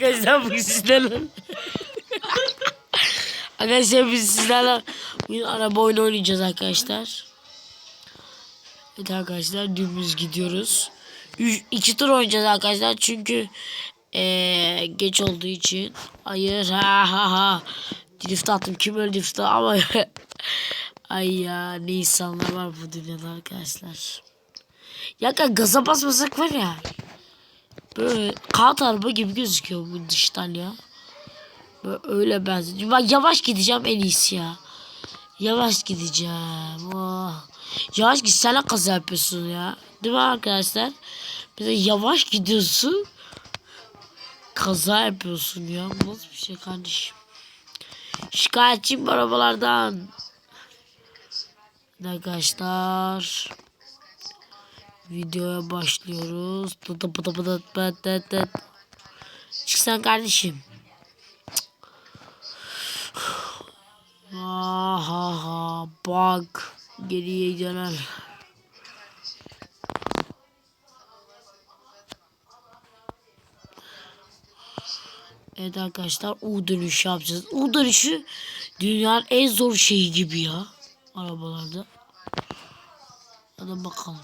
Arkadaşlar bugün sizlerle Arkadaşlar biz sizlerle bugün araba oyunu oynayacağız arkadaşlar. Evet arkadaşlar dümdüz gidiyoruz. Üç, iki tur oynayacağız arkadaşlar çünkü eee, geç olduğu için. Hayır ha ha ha. Drift attım kim öyle drift ama Ay ya ne insanlar var bu dünyada arkadaşlar. Ya gaza basmasak var ya. Böyle kağıt araba gibi gözüküyor bu dıştan ya. Böyle öyle benziyor. Bak yavaş gideceğim en iyisi ya. Yavaş gideceğim. Oh. Yavaş gitsene kaza yapıyorsun ya. Değil mi arkadaşlar? Bir de yavaş gidiyorsun. Kaza yapıyorsun ya. Nasıl bir şey kardeşim? Şikayetçiyim arabalardan. Arkadaşlar. Videoya başlıyoruz. Tıtı pıtı pıtı pıtı pıtı. Çıksan kardeşim. Aha ha bak geriye döner. Evet arkadaşlar U dönüşü yapacağız. U dönüşü dünyanın en zor şeyi gibi ya. Arabalarda. Hadi bakalım.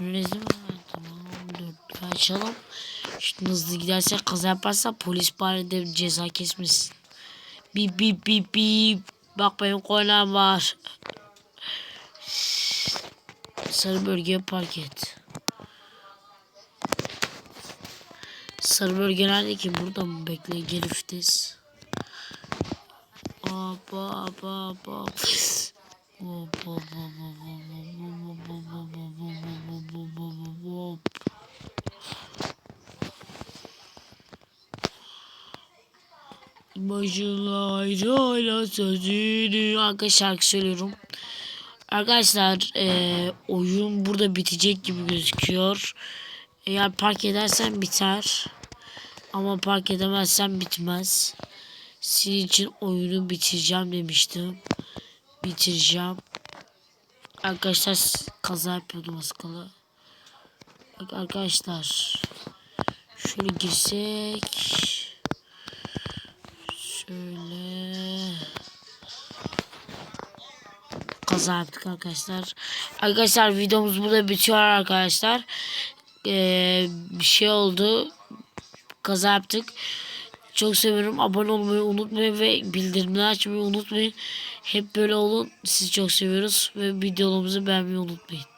Mi? Evet, Tamam dört açalım. Şimdi hızlı gidersek kaza yaparsa polis bari de ceza kesmesin. Bip bip bip bip. Bak benim kornam var. Sarı bölgeye park et. Sarı bölge nerede ki? Burada mı? Bekle geri vites. Hop hop hop hop. Hop hop hop hop hop Başına ayrı sözünü Arkadaşlar şarkı söylüyorum. Arkadaşlar eee, oyun burada bitecek gibi gözüküyor. Eğer park edersen biter. Ama park edemezsen bitmez. Sizin için oyunu bitireceğim demiştim. Bitireceğim. Arkadaşlar kaza yapıyordum az. Bak arkadaşlar. Şöyle girsek. Şöyle. Kaza arkadaşlar. Arkadaşlar videomuz burada bitiyor arkadaşlar. Ee, bir şey oldu. Kaza yaptık. Çok seviyorum. Abone olmayı unutmayın ve bildirimleri açmayı unutmayın. Hep böyle olun. Sizi çok seviyoruz ve videolarımızı beğenmeyi unutmayın.